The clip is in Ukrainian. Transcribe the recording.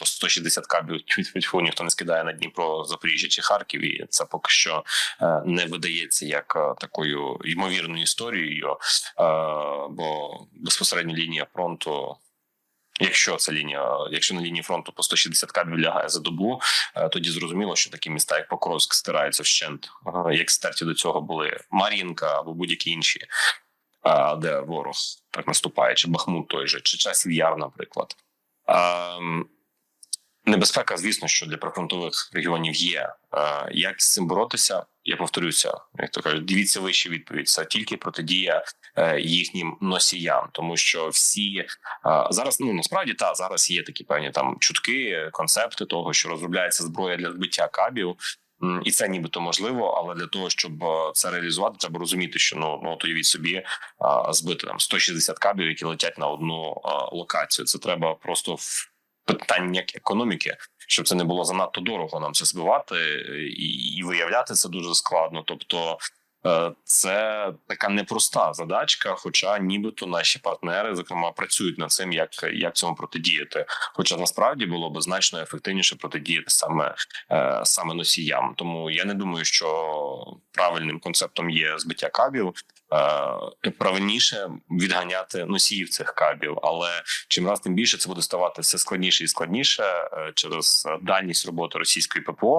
то 160 кабів ніхто не скидає на Дніпро, Запоріжжя чи Харків, і це поки що е, не видається як е, такою ймовірною історією, е, бо безпосередньо лінія фронту. Якщо це лінія, якщо на лінії фронту по 160 кабів лягає за добу, тоді зрозуміло, що такі міста, як Покровськ, стираються вщент. Як стерті до цього були Мар'їнка або будь-які інші, де ворог так наступає, чи Бахмут той же, чи часів Яр, наприклад. Небезпека, звісно, що для прифронтових регіонів є. Е, Як з цим боротися? Я повторюся, як то кажуть, дивіться вище відповідь. Це тільки протидія е, їхнім носіям, тому що всі е, зараз ну насправді та зараз є такі певні там чутки, концепти того, що розробляється зброя для збиття кабів. І це нібито можливо, але для того, щоб це реалізувати, треба розуміти, що ну ну от уявіть собі а, збити там 160 кабів, які летять на одну а, локацію. Це треба просто питання економіки, щоб це не було занадто дорого нам це збивати і, і виявляти це дуже складно. Тобто. Е, Це така непроста задачка, хоча нібито наші партнери, зокрема, працюють над цим, як, як цьому протидіяти. Хоча насправді було б значно ефективніше протидіяти саме, е, саме носіям. Тому я не думаю, що правильним концептом є збиття кабів. Е, Правильніше відганяти носіїв цих кабів, але чим раз тим більше це буде ставати все складніше і складніше через дальність роботи російської ППО.